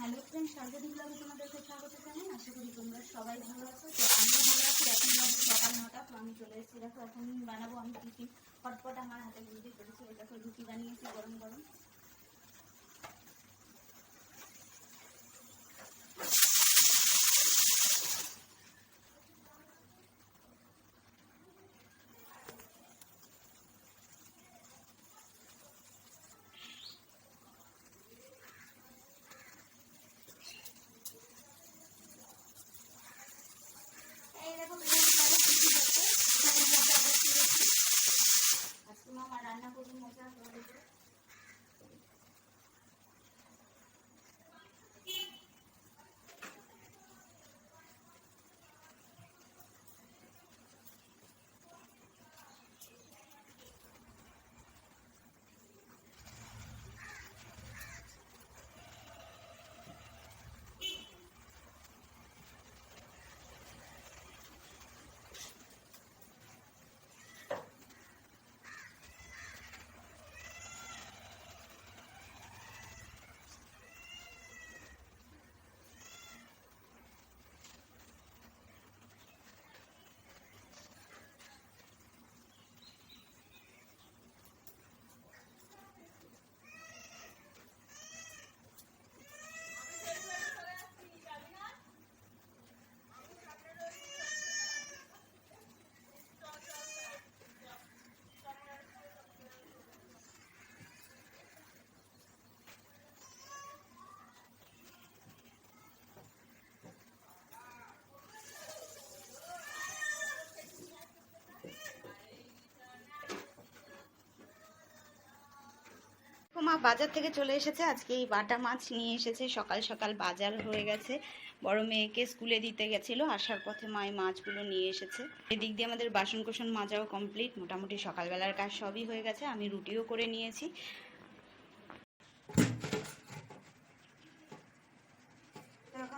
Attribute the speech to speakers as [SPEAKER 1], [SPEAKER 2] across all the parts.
[SPEAKER 1] Hello friend সার্বদিক ব্লগে তোমাদেরকে, স্বাগত জানাই। আশা করি তোমরা সবাই ভালো আছো। তো আমিও ভালো আছি, এখন বাজে সকাল নটা, তো আমি চলে এসেছি। দেখো, এখন বানাবো আমি টিফিন। ফটফট আমার হাতে বুঝতে করেছি। দেখো, রুটি বানিয়েছি গরম গরম এই দেখো বিরিয়ানি চালে টিফিন হচ্ছে এখানে মোচা করতে গেছি আজকে মামা রান্না করবি মোচা তোমাদের জন্য। মা বাজার থেকে চলে এসেছে। আজকে এই বাটা মাছ নিয়ে এসেছে। সকাল সকাল বাজার হয়ে গেছে। বড় মেয়েকে স্কুলে দিতে গেছিল। আসার পথে মা এই মাছগুলো নিয়ে এসেছে। এদিক দিয়ে আমাদের বাসন কোসন মাজাও কমপ্লিট মোটামুটি সকালবেলার কাজ সবই হয়ে গেছে। আমি রুটিও করে নিয়েছি।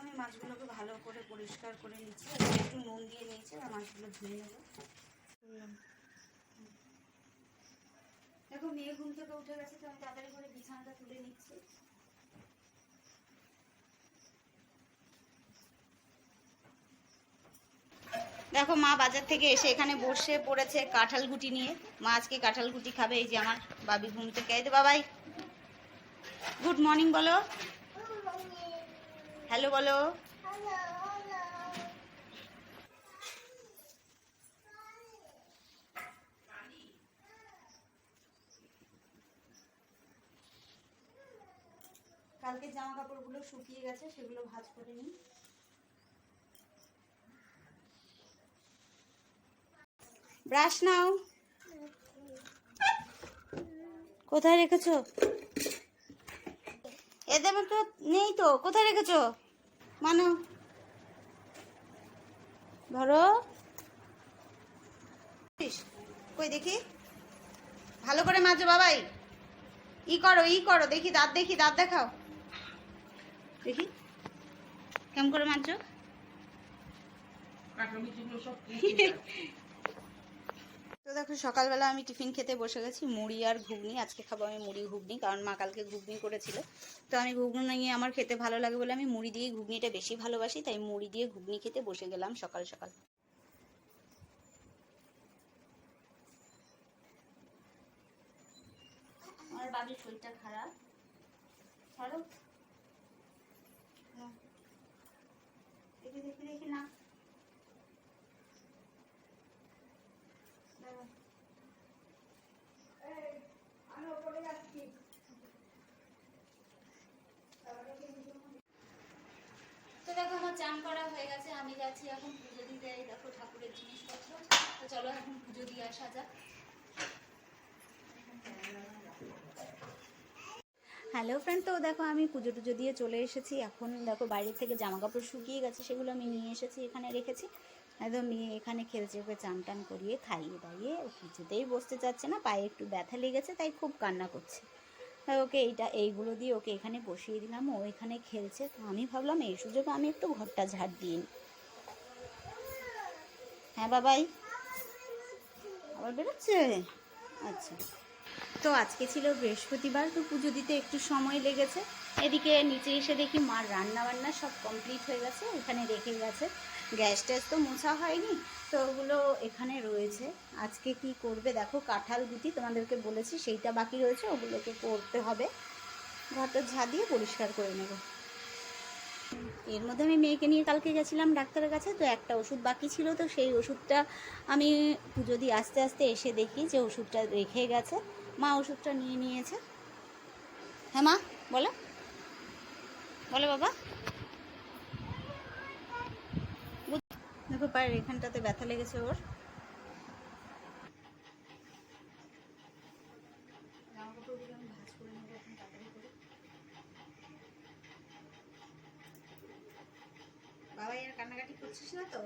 [SPEAKER 1] আমি মাছগুলোকে ভালো করে পরিষ্কার করে নিচ্ছি। একটু নুন দিয়ে নিয়েছি আর মাছগুলো ধুয়ে নেব। দেখো, মেয়ে ঘুম থেকে উঠে গেছে, তো আমি তাড়াতাড়ি করে বিছানাটা তুলে নিচ্ছি। দেখো, মা বাজার থেকে এসে এখানে বসে পড়েছে কাঁঠাল গুটি নিয়ে। মা আজকে কাঁঠাল গুটি খাবে, এই যে আমার বাবি ঘুম থেকে এই তো বাবাই। গুড মর্নিং বলো। হ্যালো বলো। কালকে জামা কাপড়গুলো শুকিয়ে গেছে, সেগুলো ভাঁজ করে নিই। ব্রাশ নাও। কোথায় রেখেছো? এদের তো নেই তো, কোথায় রেখেছো? মানো। ধরো। কই দেখি? ভালো করে মাজো বাবাই। ই করো ই করো, দেখি, দাঁত দেখি, দাঁত দেখাও। দেখি। কেমন করে মাজো তো দেখো সকালবেলা আমি টিফিন খেতে বসে গেছি মুড়ি আর ঘুগনি। আজকে খাব আমি মুড়ি ঘুগনি কারণ মা কালকে ঘুগনি করেছিল। তো আমি ঘুগনি নিয়ে আমার খেতে ভালো লাগে বলে আমি মুড়ি দিয়ে ঘুগনিটা বেশি ভালোবাসি তাই মুড়ি দিয়ে ঘুগনি খেতে বসে গেলাম সকাল সকাল। আমার বাবির শরীরটা খারাপ। ছাড়ো না। দেখি দেখি না। তো দেখো, আমার চান করা হয়ে গেছে, আমি যাচ্ছি এখন পুজো দিতে। দেখো ঠাকুরের জিনিসপত্র। তো চলো এখন পুজো দিয়ে আসা যাক। হ্যালো ফ্রেন্ড তো দেখো, আমি পুজো টুজো দিয়ে চলে এসেছি। এখন দেখো, বাইরে থেকে জামা কাপড় শুকিয়ে গেছে, সেগুলো আমি নিয়ে এসেছি, এখানে রেখেছি। একদম মেয়ে এখানে খেলছে, ওকে চান টান করিয়ে খাইয়ে দাইয়ে, ও কিছুতেই বসতে চাচ্ছে না, পায়ে একটু ব্যথা লেগেছে, তাই খুব কান্না করছে। তাই ওকে এইটা, এইগুলো দিয়ে ওকে এখানে বসিয়ে দিলাম, ও এখানে খেলছে। তো আমি ভাবলাম, এই সুযোগে আমি একটু ঘরটা ঝাড় দিই। হ্যাঁ বাবাই? আবার বেরোচ্ছে? আচ্ছা। তো আজকে ছিল বৃহস্পতিবার, তো পুজো দিতে একটু সময় লেগেছে। এদিকে নিচে এসে দেখি মার রান্না বান্না সব কমপ্লিট হয়ে গেছে, এখানে রেখে গেছে। গ্যাস ট্যাস তো মোছা হয়নি, তো ওগুলো এখানে রয়েছে। আজকে কি করবে দেখো, কাঁঠাল গুটি তোমাদেরকে বলেছি, সেইটা বাকি রয়েছে, ওগুলোকে করতে হবে। ঘরটা ঝা দিয়ে পরিষ্কার করে নেব। এর মধ্যে আমি মেয়েকে নিয়ে কালকে গেছিলাম ডাক্তারের কাছে, তো একটা ওষুধ বাকি ছিল, তো সেই ওষুধটা আমি পুজো দিয়ে আস্তে আস্তে এসে দেখি যে ওষুধটা রেখে গেছে। মা ওষুধটা নিয়ে নিয়েছে। হ্যাঁ মা, বলো। বলো বাবা। দেখো পায়ের এখানটাতে ব্যথা লেগেছে ওর। বাবা আর কান্নাকাটি করছিস না তো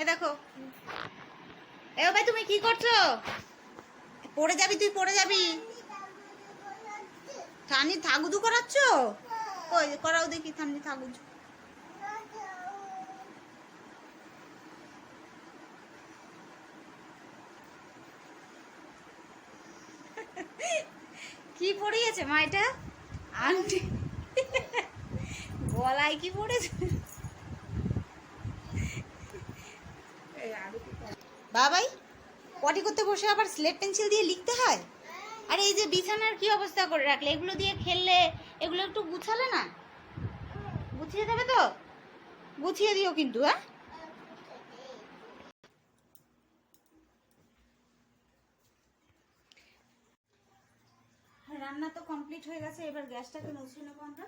[SPEAKER 1] এ দেখো ভাই, তুমি কি করছ? পড়ে যাবি তুই, পড়ে যাবি। ঠানি থাগুদু কই, করাও দেখি ঠান্ডি থাগুদু। কি পড়িয়েছে মা এটা? আন্টি গলায় কি পড়েছে? বাবাই, পটি করতে বসে আবার স্লেট পেন্সিল দিয়ে লিখতে হয়? আর এই যে বিছানার কি অবস্থা করে রাখলে? এগুলো দিয়ে খেললে এগুলো একটু গুছালে না? গুছিয়ে দেবে তো? গুছিয়ে দিও কিন্তু হ্যাঁ? রান্না তো কমপ্লিট হয়ে গেছে, এবার গ্যাসটাকে মুছে নেব আমরা।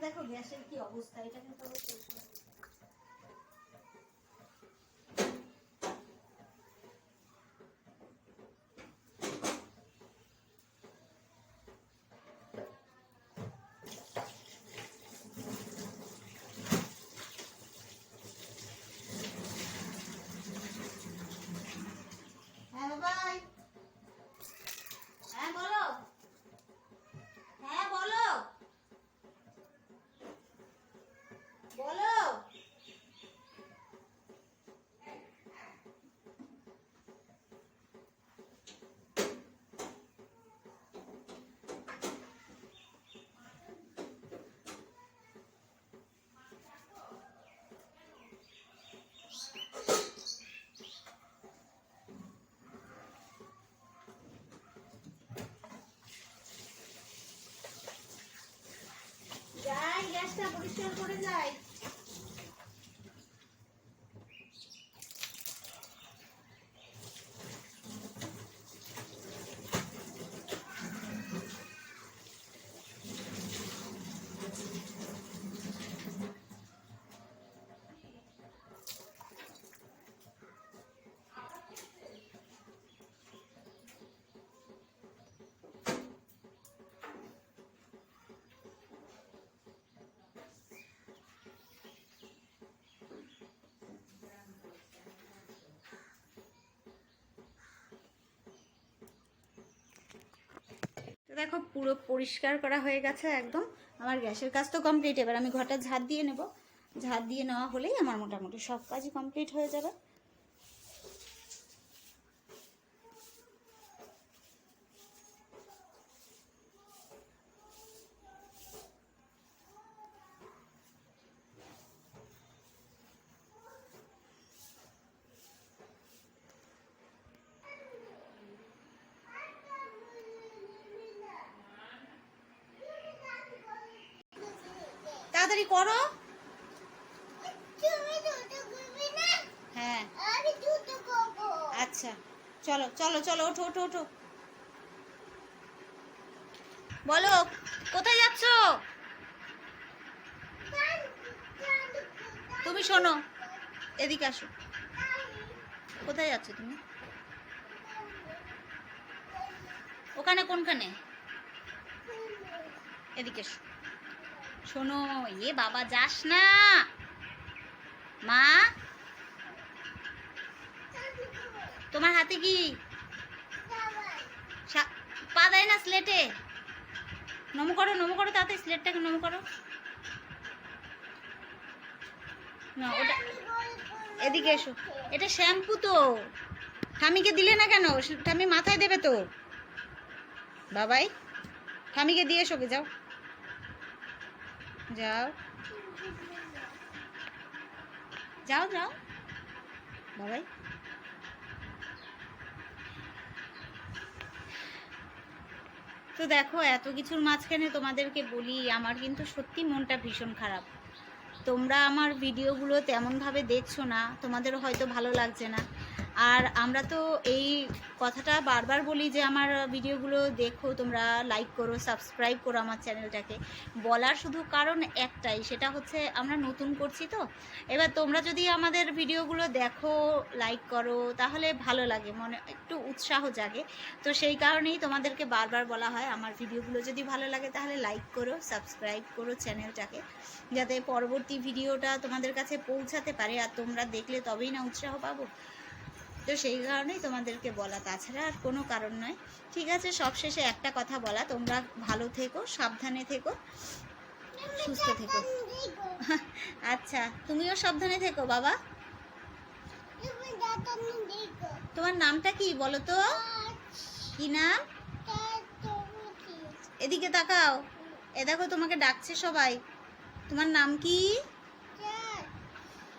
[SPEAKER 1] দেখো গ্যাসের কি অবস্থা? এটা কিন্তু আবার পরিষ্কার করতে হবে। হ্যাঁ বাবাই হ্যাঁ বলো হ্যাঁ বলো বলো যাই গ্যাসটা পরিষ্কার করে যাই। তো দেখো পুরো পরিষ্কার করা হয়ে গেছে একদম। আমার গ্যাসের কাজ তো কমপ্লিট এবার আমি ঘরটা ঝাঁট দিয়ে নেব। ঝাঁট দিয়ে নেওয়া হলেই আমার মোটামুটি সব কাজই কমপ্লিট হয়ে যাবে। তাড়াতাড়ি করো। হ্যাঁ। আচ্ছা চলো চলো চলো ওঠো ওঠো ওঠো। বলো কোথায় যাচ্ছ? তুমি শোনো এদিকে আসো। কোথায় যাচ্ছ তুমি? ওখানে কোনখানে? এদিকে এসো। শোনো, এ বাবা যাস না। মা, তোমার হাতে কি পা দেয় না স্লেটে? নমো করো নমো করো তাতে স্লেটটাকে নমো করো। না, ওটা এদিকে এসো। এটা শ্যাম্পু তো। ঠামিকে দিলে না কেন? ঠামি মাথায় দেবে তো। বাবাই ঠামিকে দিয়ে এসো, যাও। যাও। যাও যাও। বাবাই। তো দেখো, এত কিছুর মাঝখানে তোমাদেরকে বলি, আমার কিন্তু সত্যি মনটা ভীষণ খারাপ। তোমরা আমার ভিডিওগুলো তেমনভাবে দেখছ না তোমাদের হয়তো ভালো লাগছে না। আর আমরা তো এই কথাটা বারবার বলি যে আমার ভিডিওগুলো দেখো, তোমরা লাইক করো সাবস্ক্রাইব করো আমার চ্যানেলটাকে। বলার শুধু কারণ একটাই, সেটা হচ্ছে আমরা নতুন করছি তো। এবার তোমরা যদি আমাদের ভিডিওগুলো দেখো লাইক করো, তাহলে ভালো লাগে, মনে, একটু উৎসাহ জাগে। তো সেই কারণেই তোমাদেরকে বারবার বলা হয়, আমার ভিডিওগুলো যদি ভালো লাগে তাহলে লাইক করো সাবস্ক্রাইব করো চ্যানেলটাকে, যাতে পরবর্তী ভিডিওটা তোমাদের কাছে পৌঁছাতে পারে। আর তোমরা দেখলে তবেই না উৎসাহ পাবো। তো সেই কারণেই তোমাদেরকে বলা তাছাড়া আর কোনো কারণ নয়। ঠিক আছে সবশেষে একটা কথা বলা তোমরা ভালো থেকো সাবধানে থেকো সুস্থ থেকো। আচ্ছা তুমিও সাবধানে থেকো বাবা। তোমার নামটা কি বলো তো? কি নাম? এদিকে তাকাও। এ দেখো তোমাকে ডাকছে সবাই। তোমার নাম কি?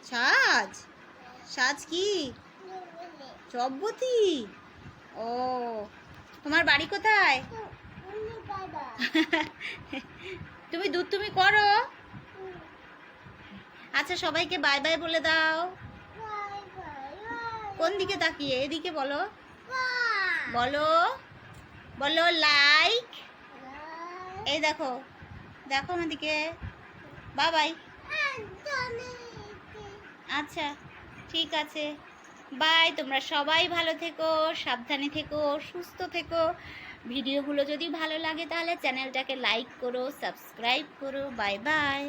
[SPEAKER 1] সাজ সাজ কি? চব্বতি? ও, তোমার বাড়ি কোথায়? তুমি দুধ তুমি করো। আচ্ছা সবাইকে বাই বাই বলে দাও। কোন দিকে তাকিয়ে? এদিকে বলো। বলো। বলো লাইক এই দেখো দেখো আমাদিকে। বাই। আচ্ছা ঠিক আছে। বাই, তোমরা সবাই ভালো থেকো, সাবধানে থেকো, সুস্থ থেকো। ভিডিওগুলো যদি ভালো লাগে তাহলে চ্যানেলটাকে লাইক করো সাবস্ক্রাইব করো। Bye bye.